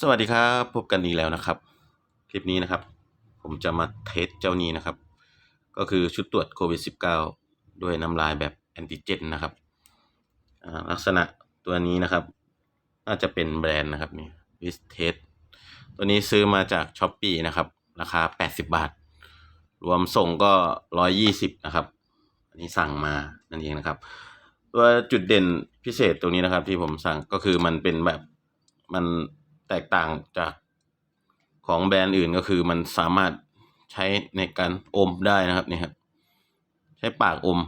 สวัสดีครับ พบกันอีกแล้วนะครับ คลิปนี้นะครับ ผมจะมาเทสเจ้านี้นะครับ ก็คือชุดตรวจโควิด -19 ด้วยน้ำลายแบบแอนติเจนนะครับลักษณะตัวนี้นะครับ น่าจะเป็นแบรนด์นะครับนี่วิสเทสตัวนี้ซื้อมาจากช้อปปีนะครับ ราคา 80 บาท รวมส่งก็ 120 นะครับ อันนี้สั่งมานั่นเองนะครับ ตัวจุดเด่นพิเศษตรงนี้นะครับ ที่ผมสั่งก็คือมันเป็นแบบมัน แตกต่างจากของแบรนด์อื่นก็คือมันสามารถใช้ในการอมได้นะครับนี่ครับ ใช้ปากอม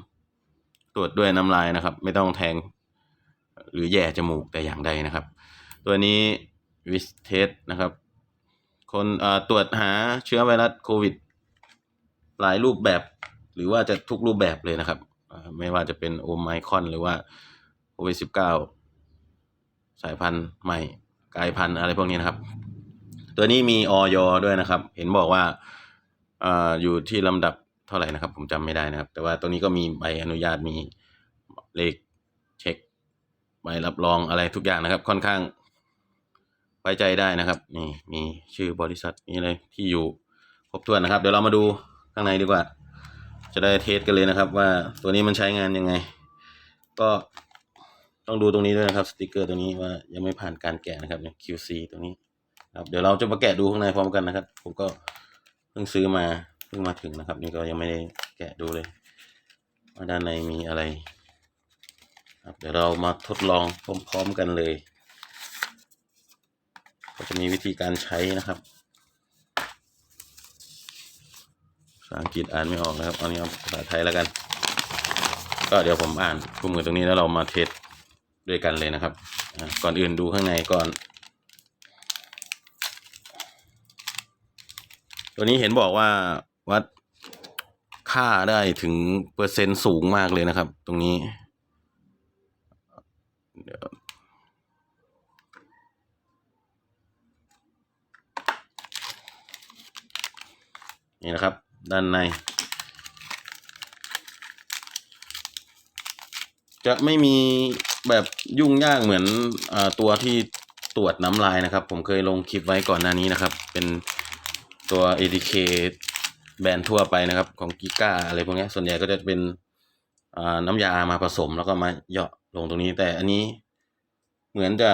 ตรวจด้วยน้ำลายนะครับ ไม่ต้องแทง หรือแย่จมูกแต่อย่างใดนะครับ ตัวนี้วิสเทสนะครับ คนตรวจหาเชื้อไวรัสโควิด หลายรูปแบบ หรือว่าจะทุกรูปแบบเลยนะครับ ไม่ว่าจะเป็นโอไมคอนหรือว่าโควิดสิบเก้าสายพันธุ์ใหม่ กายพันธุ์อะไรพวกนี้นะครับ ตัวนี้มีออยด้วยนะครับ เห็นบอกว่าอ่าอยู่ที่ลำดับเท่าไหร่นะครับ ผมจำไม่ได้นะครับ แต่ว่าตัวนี้ก็มีใบอนุญาตมีเลขเช็คใบรับรองอะไรทุกอย่างนะครับ ค่อนข้างไว้ใจได้นะครับนี่มีชื่อบริษัทนี่เลยที่อยู่ครบถ้วนนะครับ เดี๋ยวเรามาดูข้างในดีกว่า จะได้เทสกันเลยนะครับ ว่าตัวนี้มันใช้งานยังไง ก็ ต้องดูตรงนี้ด้วยนะครับสติกเกอร์ตัวนี้ว่ายังไม่ผ่านการแกะนะครับเนี่ย QC ตัวนี้ครับเดี๋ยวเราจะมาแกะดูข้างในพร้อมกันนะครับ ผมก็เพิ่งซื้อมาเพิ่งมาถึงนะครับ นี่ก็ยังไม่ได้แกะดูเลยว่าด้านในมีอะไรครับเดี๋ยวเรามาทดลองพร้อมๆกันเลย ก็จะมีวิธีการใช้นะครับภาษาอังกฤษอ่านไม่ออกนะครับเอานี้เอาภาษาไทยแล้วกัน ก็เดี๋ยวผมอ่านคู่มือตรงนี้แล้วเรามาเทส ด้วยกันเลยนะครับ ก่อนอื่นดูข้างในก่อน ตัวนี้เห็นบอกว่าวัดค่าได้ถึงเปอร์เซ็นต์สูงมากเลยนะครับ ตรงนี้เดี๋ยวนี่นะครับ ด้านใน จะไม่มี แบบยุ่งยากเหมือนอตัวที่ตรวจน้ำลายนะครับ ผมเคยลงคลิปไว้ก่อนหน้านี้นะครับ เป็นตัว ADK แบรนด์ทั่วไปนะครับ ของกิก้าอะไรพวกนี้ส่วนใหญ่ก็จะเป็นน้ำยามาผสมแล้วก็มาเหยาะลงตรงนี้ แต่อันนี้เหมือนจะ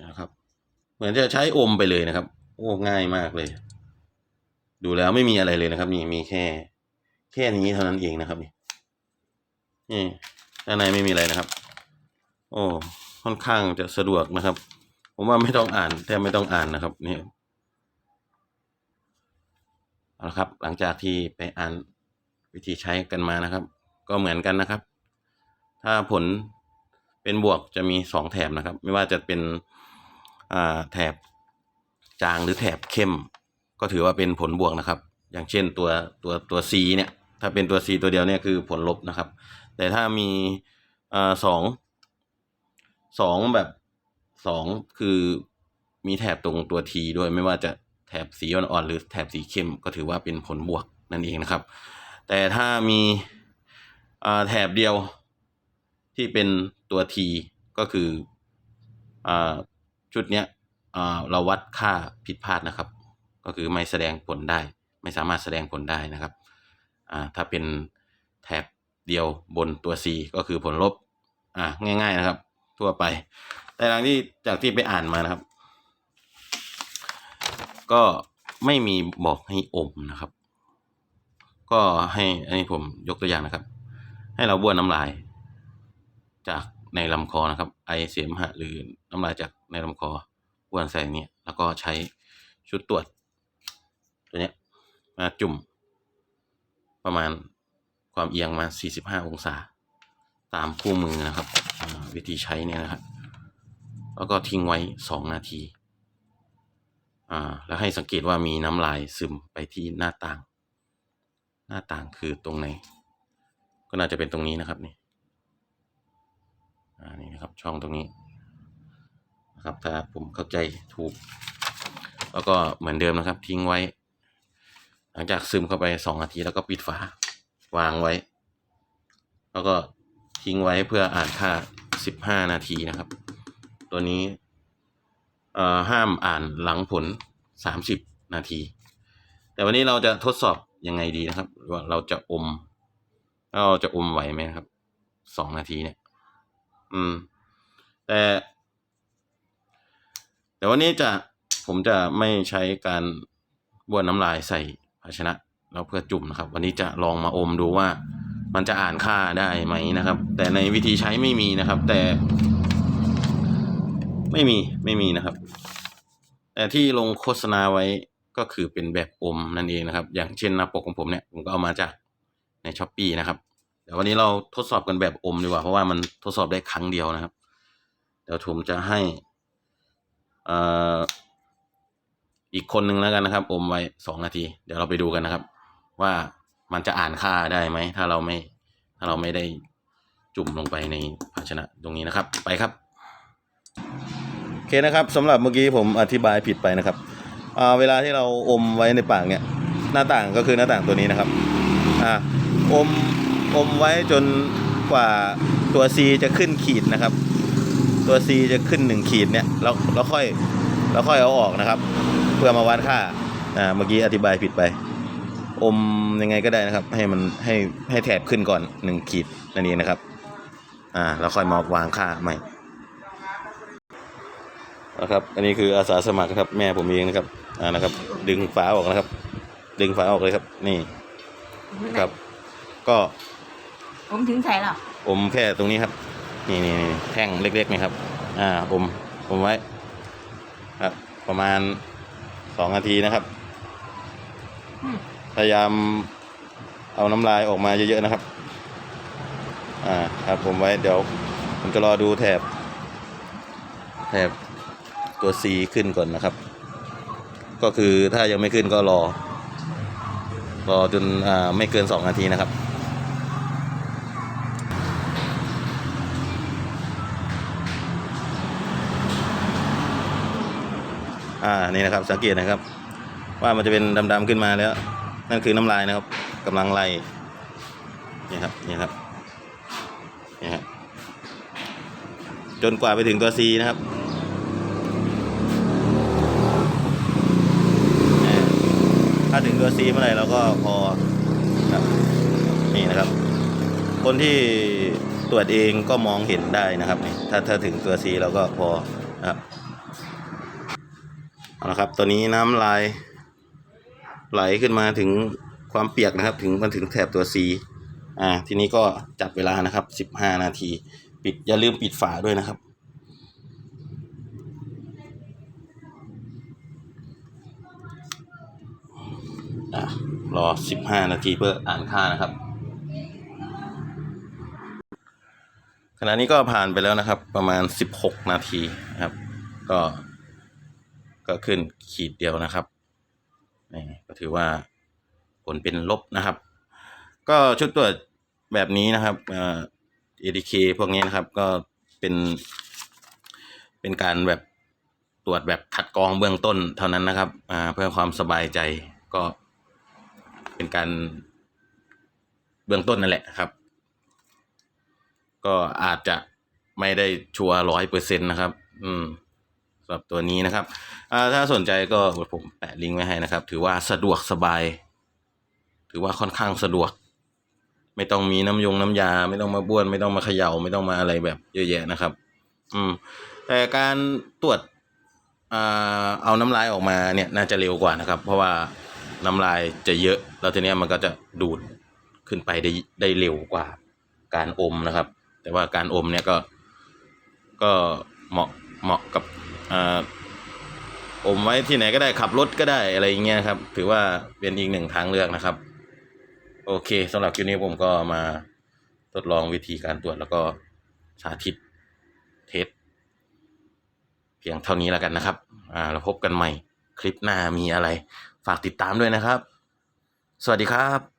นะครับ เหมือนจะใช้อมไปเลยนะครับ โอ้ง่ายมากเลย ดูแล้วไม่มีอะไรเลยนะครับ นี่มีแค่ แค่นี้เท่านั้นเองนะครับนี่นี่ด้านในไม่มีอะไรนะครับ โอ้ค่อนข้างจะสะดวกนะครับ ผมว่าไม่ต้องอ่านแทบไม่ต้องอ่านนะครับนี่เอาละครับ หลังจากที่ไปอ่านวิธีใช้กันมานะครับ ก็เหมือนกันนะครับ ถ้าผลเป็นบวกจะมีสองแถบนะครับ ไม่ว่าจะเป็นอ่าแถบจางหรือแถบเข้ม ก็ถือว่าเป็นผลบวกนะครับ อย่างเช่นตัวตัวตัว C เนี่ย ถ้าเป็นตัว C ตัวเดียวเนี่ยคือผลลบนะครับ แต่ถ้ามีอ่าสอง สองแบบสองคือมีแถบตรงตัว T ด้วยไม่ว่าจะแถบสีอ่อนๆหรือแถบสีเข้มก็ถือว่าเป็นผลบวกนั่นเองนะครับ แต่ถ้ามีอ่าแถบเดียวที่เป็นตัว T ก็คืออ่าชุดเนี้ยอ่าเราวัดค่าผิดพลาดนะครับ ก็คือไม่แสดงผลได้ ไม่สามารถแสดงผลได้นะครับอ่าถ้าเป็นแถบเดียวบนตัว C ก็คือผลลบอ่าง่ายๆนะครับ ทั่วไป แต่หลังที่จากที่ไปอ่านมานะครับ ก็ไม่มีบอกให้อมนะครับ ก็ให้อันนี้ผมยกตัวอย่างนะครับ ให้เราบ้วนน้ำลาย จากในลำคอนะครับ ไอเสมหะหรือน้ำลายจากในลำคอบ้วนใส่อันนี้แล้วก็ใช้ชุดตรวจ ตัวเนี้ยมาจุ่ม ประมาณความเอียงมา 45 องศา ตามคู่มือนะครับ วิธีใช้เนี่ยนะครับแล้วก็ทิ้งไว้ 2 นาที อ่า แล้วให้สังเกตว่ามีน้ำลายซึมไปที่หน้าต่าง หน้าต่างคือตรงไหน ก็น่าจะเป็นตรงนี้นะครับนี่ อ่า นี่นะครับช่องตรงนี้นะครับ ถ้าผมเข้าใจถูก แล้วก็เหมือนเดิมนะครับ ทิ้งไว้ หลังจากซึมเข้าไปสองนาทีแล้วก็ปิดฝา วางไว้ แล้วก็ทิ้งไว้เพื่ออ่านค่า สิบห้านาทีนะครับ ตัวนี้ห้ามอ่านหลังผลสามสิบนาที แต่วันนี้เราจะทดสอบยังไงดีนะครับ ว่าเราจะอม เราจะอมไหวไหมครับสองนาทีเนี่ย อืม แต่ แต่วันนี้จะผมจะไม่ใช้การบ้วนน้ำลายใส่ภาชนะแล้วเพื่อจุ่มนะครับ วันนี้จะลองมาอมดูว่า มันจะอ่านค่าได้ไหมนะครับ แต่ในวิธีใช้ไม่มีนะครับ แต่ ไม่มีไม่มีนะครับ แต่ที่ลงโฆษณาไว้ก็คือเป็นแบบอมนั่นเองนะครับ อย่างเช่นหน้าปกของผมเนี่ยผมก็เอามาจากในช้อปปีนะครับเดี๋ยววันนี้เราทดสอบกันแบบอมดีกว่า เพราะว่ามันทดสอบได้ครั้งเดียวนะครับ เดี๋ยวผมจะให้อ่ออีกคนหนึ่งแล้วกันนะครับ อมไว้สองนาที เดี๋ยวเราไปดูกันนะครับ ว่า มันจะอ่านค่าได้ไหม ถ้าเราไม่ ถ้าเราไม่ได้จุ่มลงไปในภาชนะตรงนี้นะครับ ไปครับ โอเคนะครับสำหรับเมื่อกี้ผมอธิบายผิดไปนะครับเวลาที่เราอมไว้ในปากเนี่ยหน้าต่างก็คือหน้าต่างตัวนี้นะครับอ่าอมอมไว้จนกว่าตัว C จะขึ้นขีดนะครับ ตัว C จะขึ้นหนึ่งขีดเนี่ยแล้วแล้วค่อยแล้วค่อยเอาออกนะครับ เพื่อมาวัดค่าอ่าเมื่อกี้อธิบายผิดไป อมยังไงก็ได้นะครับ ให้มันให้ให้แถบขึ้นก่อนหนึ่งขีดนั่นเองนะครับ อ่าแล้วค่อยมาวางค่าใหม่นะครับอันนี้คืออาสาสมัครครับแม่ผมเองนะครับอ่านะครับ ดึงฝาออกนะครับ ดึงฝาออกเลยครับ นี่ครับ ก็ผมถึงใส่หรออมแค่ตรงนี้ครับ นี่นี่นี่แท่งเล็กๆนี่ครับ อ่าอมอมไว้ ครับ ประมาณสองนาทีนะครับอืม พยายามเอาน้ำลายออกมาเยอะๆนะครับ อ่าครับผมไว้เดี๋ยว ผมจะรอดูแถบ แถบตัว C ขึ้นก่อนนะครับ ก็คือถ้ายังไม่ขึ้นก็รอ รอจนอ่าไม่เกินสองนาทีนะครับอ่านี่นะครับสังเกตนะครับ ว่ามันจะเป็นดำๆขึ้นมาแล้ว นั่นคือน้ำลายนะครับกำลังไล่นี่ครับนี่ครับนี่ครับจนกว่าไปถึงตัว C นะครับถ้าถึงตัว C เมื่อไหร่เราก็พอครับนี่นะครับ คนที่ตรวจเองก็มองเห็นได้นะครับนี่ถ้าถ้าถึงตัว C เราก็พอนะครับเอาละครับตัวนี้น้ำลาย ไหลขึ้นมาถึงความเปียกนะครับ ถึงมันถึงแถบตัว C อ่า ทีนี้ก็จับเวลานะครับ 15 นาที ปิดอย่าลืมปิดฝาด้วยนะครับ รอ 15 นาทีเพื่ออ่านค่านะครับ ขณะนี้ก็ผ่านไปแล้วนะครับ ประมาณ 16 นาทีนะครับ ก็ ก็ขึ้นขีดเดียวนะครับ นี่ก็ถือว่าผลเป็นลบนะครับ ก็ชุดตรวจแบบนี้นะครับเอ่อ ADK พวกนี้นะครับก็เป็นเป็นการแบบตรวจแบบคัดกรองเบื้องต้นเท่านั้นนะครับเพื่อความสบายใจก็เป็นการเบื้องต้นนั่นแหละครับ ก็อาจจะไม่ได้ชัวร้อยเปอร์เซ็นต์นะครับ อืมำหรับตัวนี้นะครับถ้าสนใจก็ผมแปะลิงก์ไว้ให้นะครับ ถือว่าสะดวกสบาย ถือว่าค่อนข้างสะดวก ไม่ต้องมีน้ำยงน้ำยา ไม่ต้องมาบ้วน ไม่ต้องมาเขย่าไม่ต้องมาอะไรแบบเยอะแยะนะครับ อืม แต่การตรวจเอาน้ำลายออกมาเนี่ยน่าจะเร็วกว่านะครับ เพราะว่าน้ำลายจะเยอะ แล้วทีนี้มันก็จะดูดขึ้นไปได้ได้เร็วกว่า การอมนะครับ แต่ว่าการอมเนี่ยก็ก็เหมาะเหมาะกับ อมไว้ที่ไหนก็ได้ขับรถก็ได้อะไรอย่างเงี้ยครับ ถือว่าเป็นอีกหนึ่งทางเลือกนะครับ โอเคสำหรับคลิปนี้ผมก็มาทดลองวิธีการตรวจแล้วก็สาธิตเทสเพียงเท่านี้แล้วกันนะครับ อ่าเราพบกันใหม่ คลิปหน้ามีอะไร ฝากติดตามด้วยนะครับ สวัสดีครับ